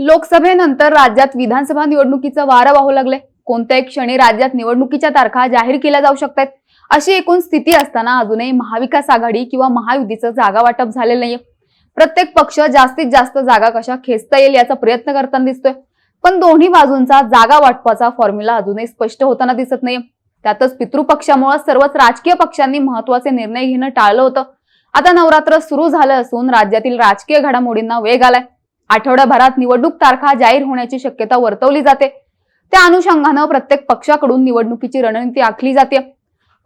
लोकसभेनंतर राज्यात विधानसभा निवडणुकीचं वारं वाहू लागले कोणत्याही क्षणी राज्यात निवडणुकीच्या तारखा जाहीर केल्या जाऊ शकतात. अशी एकूण स्थिती असताना अजूनही महाविकास आघाडी किंवा महायुतीचं जागा वाटप झालेलं नाहीये. प्रत्येक पक्ष जास्तीत जास्त जागा कशा खेचता येईल याचा प्रयत्न करताना दिसतोय. पण दोन्ही बाजूंचा जागा वाटपाचा फॉर्म्युला अजूनही स्पष्ट होताना दिसत नाहीये. त्यातच पितृपक्षामुळे सर्वच राजकीय पक्षांनी महत्त्वाचे निर्णय घेणं टाळलं होतं. आता नवरात्र सुरू झालं असून राज्यातील राजकीय घडामोडींना वेग आलाय. आठवड्याभरात निवडणूक तारखा जाहीर होण्याची शक्यता वर्तवली जाते. त्या अनुषंगानं प्रत्येक पक्षाकडून निवडणुकीची रणनीती आखली जाते.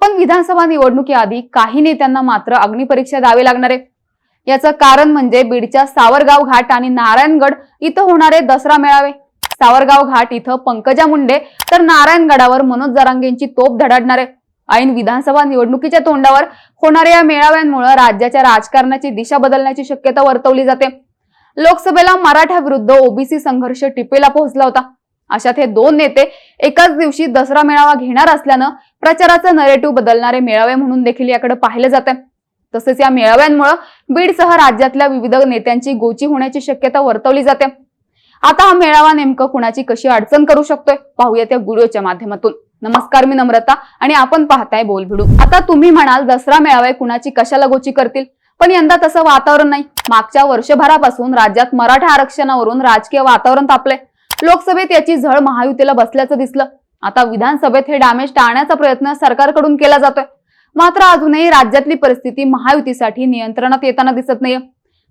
पण विधानसभा निवडणुकीआधी काही नेत्यांना मात्र अग्निपरीक्षा द्यावी लागणार आहे. याचं कारण म्हणजे बीडच्या सावरगाव घाट आणि नारायणगड इथं होणारे दसरा मेळावे. सावरगाव घाट इथं पंकजा मुंडे तर नारायणगडावर मनोज जरांगेंची तोप धडाडणार आहे. ऐन विधानसभा निवडणुकीच्या तोंडावर होणाऱ्या या मेळाव्यांमुळे राज्याच्या राजकारणाची दिशा बदलण्याची शक्यता वर्तवली जाते. लोकसभेला मराठा विरुद्ध ओबीसी संघर्ष टिपेला पोहोचला होता. अशात हे दोन नेते एकाच दिवशी दसरा मेळावा घेणार असल्यानं प्रचाराचा नरेटिव्ह बदलणारे मेळावे म्हणून देखील याकडे पाहिलं जाते. तसेच या मेळाव्यांमुळे बीडसह राज्यातल्या विविध नेत्यांची गोची होण्याची शक्यता वर्तवली जाते. आता हा मेळावा नेमकं कुणाची कशी अडचण करू शकतोय? पाहूया त्या व्हिडिओच्या माध्यमातून. नमस्कार मी नम्रता आणि आपण पाहताय बोलभिडू. आता तुम्ही म्हणाल दसरा मेळावे कुणाची कशाला गोची करतील? पण यंदा तसं वातावरण नाही. मागच्या वर्षभरापासून राज्यात मराठा आरक्षणावरून राजकीय वातावरण तापले लोकसभेत याची झळ महायुतीला बसल्याचं दिसलं. आता विधानसभेत हे डॅमेज टाळण्याचा प्रयत्न सरकारकडून केला जातोय. मात्र अजूनही राज्यातली परिस्थिती महायुतीसाठी नियंत्रणात येताना दिसत नाहीये.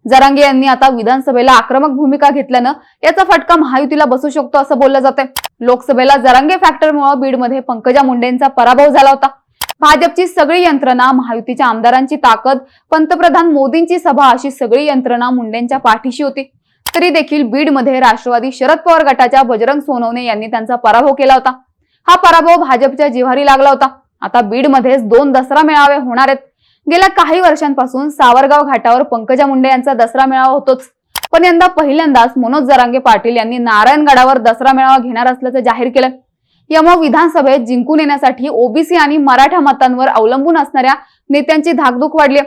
जरांगे यांनी आता विधानसभेला आक्रमक भूमिका घेतल्यानं याचा फटका महायुतीला बसू शकतो असं बोललं जातंय. लोकसभेला जरांगे फॅक्टरमुळे बीडमध्ये पंकजा मुंडेंचा पराभव झाला होता. भाजपची सगळी यंत्रणा महायुतीच्या आमदारांची ताकद पंतप्रधान मोदींची सभा अशी सगळी यंत्रणा मुंडेंच्या पाठीशी होती. तरी देखील बीडमध्ये राष्ट्रवादी शरद पवार गटाच्या बजरंग सोनवणे यांनी त्यांचा पराभव केला होता. हा पराभव भाजपच्या जिव्हारी लागला होता. आता बीडमध्येच दोन दसरा मेळावे होणार आहेत. गेल्या काही वर्षांपासून सावरगाव घाटावर पंकजा मुंडे यांचा दसरा मेळावा होतोच. पण यंदा पहिल्यांदाच मनोज जरांगे पाटील यांनी नारायणगडावर दसरा मेळावा घेणार असल्याचं जाहीर केलं यामुळे विधानसभेत जिंकून येण्यासाठी ओबीसी आणि मराठा मतांवर अवलंबून असणाऱ्या नेत्यांची धाकधूक वाढली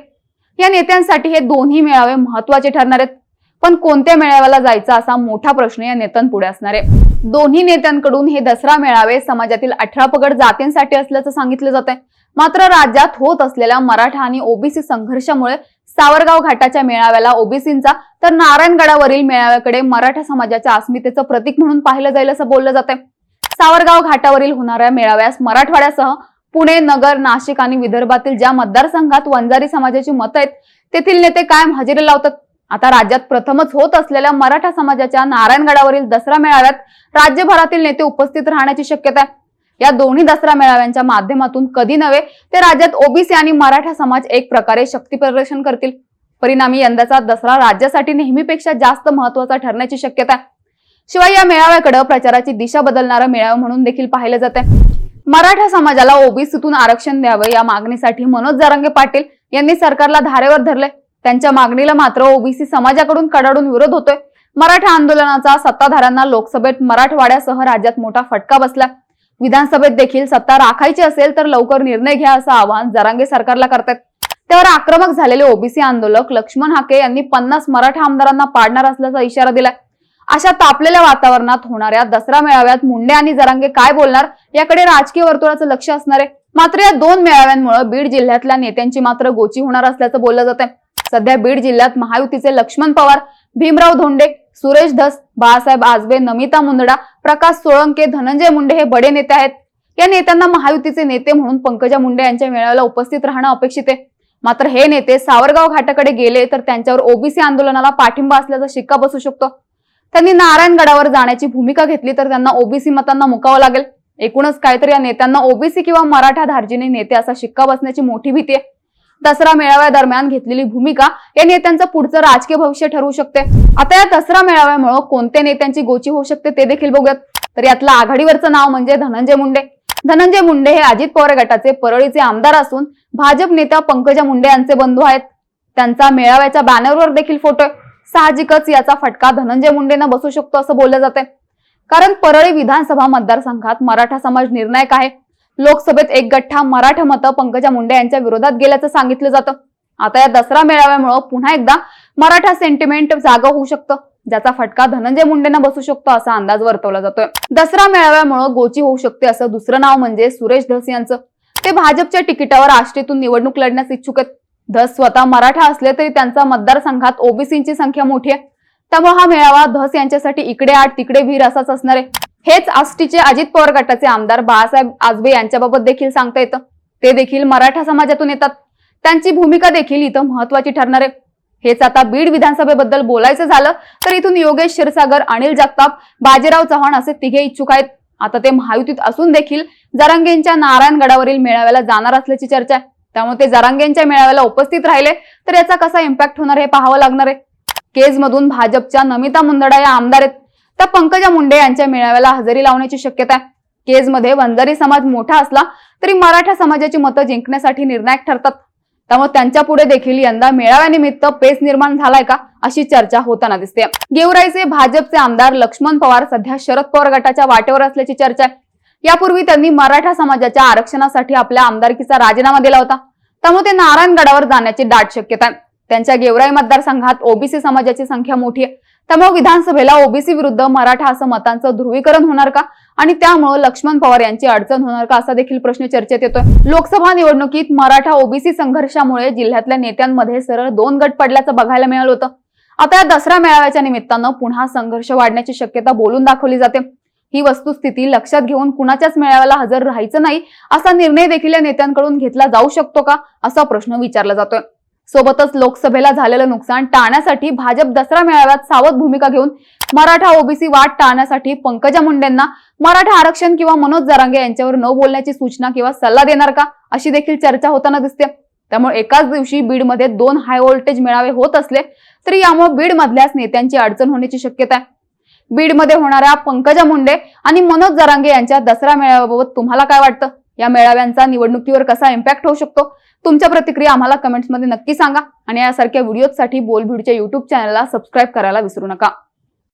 या नेत्यांसाठी हे दोन्ही मेळावे महत्त्वाचे ठरणार आहेत. पण कोणत्या मेळाव्याला जायचा असा मोठा प्रश्न या नेत्यांपुढे असणार आहे. दोन्ही नेत्यांकडून हे दसरा मेळावे समाजातील अठरा पगड जातींसाठी असल्याचं सांगितलं जात आहे मात्र राज्यात होत असलेल्या मराठा आणि ओबीसी संघर्षामुळे सावरगाव घाटाच्या मेळाव्याला ओबीसींचा तर नारायणगडावरील मेळाव्याकडे मराठा समाजाच्या अस्मितेचं प्रतीक म्हणून पाहिलं जाईल असं बोललं जात आहे सावरगाव घाटावरील होणाऱ्या मेळाव्यास मराठवाड्यासह पुणे नगर नाशिक आणि विदर्भातील ज्या मतदारसंघात वंजारी समाजाची मतं आहेत तेथील नेते कायम हजेरी लावतात. आता राज्यात प्रथमच होत असलेल्या मराठा समाजाच्या नारायणगडावरील दसरा मेळाव्यात राज्यभरातील नेते उपस्थित राहण्याची शक्यता आहे. या दोन्ही दसरा मेळाव्यांच्या माध्यमातून कधी नव्हे ते राज्यात ओबीसी आणि मराठा समाज एक प्रकारे शक्ती प्रदर्शन करतील. परिणामी यंदाचा दसरा राज्यासाठी नेहमीपेक्षा जास्त महत्त्वाचा ठरण्याची शक्यता आहे. शिवाय या मेळाव्याकडे प्रचाराची दिशा बदलणारा मेळावा म्हणून देखील पाहिलं जात आहे मराठा समाजाला ओबीसीतून आरक्षण द्यावं या मागणीसाठी मनोज जरांगे पाटील यांनी सरकारला धारेवर धरले त्यांच्या मागणीला मात्र ओबीसी समाजाकडून कडाडून विरोध होतोय. मराठा आंदोलनाचा सत्ताधाऱ्यांना लोकसभेत मराठवाड्यासह राज्यात मोठा फटका बसला विधानसभेत देखील सत्ता राखायची असेल तर लवकर निर्णय घ्या असं आवाहन जरांगे सरकारला करतात त्यावर आक्रमक झालेले ओबीसी आंदोलक लक्ष्मण हाके यांनी पन्नास मराठा आमदारांना पाडणार असल्याचा इशारा दिलाय. अशा तापलेल्या वातावरणात होणाऱ्या दसरा मेळाव्यात मुंडे आणि जरांगे काय बोलणार याकडे राजकीय वर्तुळाचं लक्ष असणार आहे. मात्र या दोन मेळाव्यांमुळे बीड जिल्ह्यातल्या नेत्यांची मात्र गोची होणार असल्याचं बोललं जात आहे. सध्या बीड जिल्ह्यात महायुतीचे लक्ष्मण पवार भीमराव धोंडे सुरेश धस बाळासाहेब आजबे नमिता मुंदडा प्रकाश सोळंके धनंजय मुंडे हे बडे नेते आहेत. या नेत्यांना महायुतीचे नेते म्हणून पंकजा मुंडे यांच्या मेळाव्याला उपस्थित राहणं अपेक्षित आहे. मात्र हे नेते सावरगाव घाटाकडे गेले तर त्यांच्यावर ओबीसी आंदोलनाला पाठिंबा असल्याचा शिक्का बसू शकतो. त्यांनी नारायणगडावर जाण्याची भूमिका घेतली तर त्यांना ओबीसी मतांना मुकावं लागेल. एकूणच काहीतरी या नेत्यांना ओबीसी किंवा मराठा धार्जिने नेते असा शिक्का बसण्याची मोठी भीती आहे. दसरा मेळाव्या दरम्यान घेतलेली भूमिका या नेत्यांचं पुढचं राजकीय भविष्य ठरवू शकते. आता या दसरा मेळाव्यामुळे कोणत्या नेत्यांची गोची होऊ शकते ते देखील बघूयात. तर यातलं आघाडीवरचं नाव म्हणजे धनंजय मुंडे. धनंजय मुंडे हे अजित पवार गटाचे परळीचे आमदार असून भाजप नेत्या पंकजा मुंडे यांचे बंधू आहेत. त्यांचा मेळाव्याच्या बॅनरवर देखील फोटो आहे. साहजिकच याचा फटका धनंजय मुंडेंना बसू शकतो असं बोललं जाते कारण परळी विधानसभा मतदारसंघात मराठा समाज निर्णायक आहे. लोकसभेत एक गठ्ठा मराठा मतं पंकजा मुंडे यांच्या विरोधात गेल्याचं सांगितलं जातं. आता या दसरा मेळाव्यामुळे पुन्हा एकदा मराठा सेंटिमेंट जागा होऊ शकतं. ज्याचा फटका धनंजय मुंडेंना बसू शकतो असा अंदाज वर्तवला जातोय. दसरा मेळाव्यामुळे गोची होऊ शकते असं दुसरं नाव म्हणजे सुरेश धस यांचं. ते भाजपच्या तिकिटावर आष्टीतून निवडणूक लढण्यास इच्छुक आहेत. धस स्वतः मराठा असले तरी त्यांचा मतदारसंघात ओबीसींची संख्या मोठी आहे. त्यामुळे हा मेळावा धस यांच्यासाठी इकडे आठ तिकडे वीर असाच असणार आहे. हेच आष्टीचे अजित पवार गटाचे आमदार बाळासाहेब आजबे यांच्याबाबत देखील सांगता येतं. ते देखील मराठा समाजातून येतात. त्यांची भूमिका देखील इथं महत्वाची ठरणार आहे. हेच आता बीड विधानसभेबद्दल बोलायचं झालं तर इथून योगेश क्षीरसागर अनिल जगताप बाजीराव चव्हाण असे तिघे इच्छुक आहेत. आता ते महायुतीत असून देखील जरांगेंच्या नारायणगडावरील मेळाव्याला जाणार असल्याची चर्चा आहे. त्यामुळे ते जरांगेंच्या मेळाव्याला उपस्थित राहिले. तर याचा कसा इम्पॅक्ट होणार हे पाहावं लागणार आहे. केज मधून भाजपच्या नमिता मुंदडा या आमदार आहेत. तर पंकजा मुंडे यांच्या मेळाव्याला हजेरी लावण्याची शक्यता आहे. केजमध्ये वंजारी समाज मोठा असला तरी मराठा समाजाची मतं जिंकण्यासाठी निर्णायक ठरतात. त्यामुळे त्यांच्या पुढे देखील यंदा मेळाव्यानिमित्त पेच निर्माण झालाय का अशी चर्चा होताना दिसते गेवराईचे भाजपचे आमदार लक्ष्मण पवार सध्या शरद पवार गटाच्या वाटेवर असल्याची चर्चा आहे. यापूर्वी त्यांनी मराठा समाजाच्या आरक्षणासाठी आपल्या आमदारकीचा राजीनामा दिला होता. त्यामुळे ते नारायणगडावर जाण्याची दाट शक्यता आहे. त्यांच्या गेवराई मतदारसंघात ओबीसी समाजाची संख्या मोठी आहे. त्यामुळे विधानसभेला ओबीसी विरुद्ध मराठा असं मतांचं ध्रुवीकरण होणार का? आणि त्यामुळे लक्ष्मण पवार यांची अडचण होणार का? असा देखील प्रश्न चर्चेत येतोय. लोकसभा निवडणुकीत मराठा ओबीसी संघर्षामुळे जिल्ह्यातल्या नेत्यांमध्ये सरळ दोन गट पडल्याचं बघायला मिळालं होतं. आता या दसरा मेळाव्याच्या निमित्तानं पुन्हा संघर्ष वाढण्याची शक्यता बोलून दाखवली जाते. ही वस्तुस्थिती लक्षात घेऊन कुणाच्याच मेळाव्याला हजर राहायचं नाही असा निर्णय देखील या नेत्यांकडून घेतला जाऊ शकतो का असा प्रश्न विचारला जातोय. सोबतच लोकसभेला झालेलं नुकसान टाळण्यासाठी भाजप दसरा मेळाव्यात सावध भूमिका घेऊन मराठा ओबीसी वाट टाळण्यासाठी पंकजा मुंडेंना मराठा आरक्षण किंवा मनोज जरांगे यांच्यावर न बोलण्याची सूचना किंवा सल्ला देणार का अशी देखील चर्चा होताना दिसते. त्यामुळे एकाच दिवशी बीडमध्ये दोन हाय व्होल्टेज मेळावे होत असले तरी यामुळे बीडमधल्याच नेत्यांची अडचण होण्याची शक्यता आहे. बीडमध्ये होणाऱ्या पंकजा मुंडे आणि मनोज जरांगे यांच्या दसरा मेळाव्याबाबत तुम्हाला काय वाटतं? या मेळाव्यांचा निवडणुकीवर कसा इम्पॅक्ट होऊ शकतो? तुमच्या प्रतिक्रिया आम्हाला कमेंट्समध्ये नक्की सांगा आणि यासारख्या व्हिडिओसाठी बोलभिडच्या युट्यूब चॅनलला सबस्क्राईब करायला विसरू नका.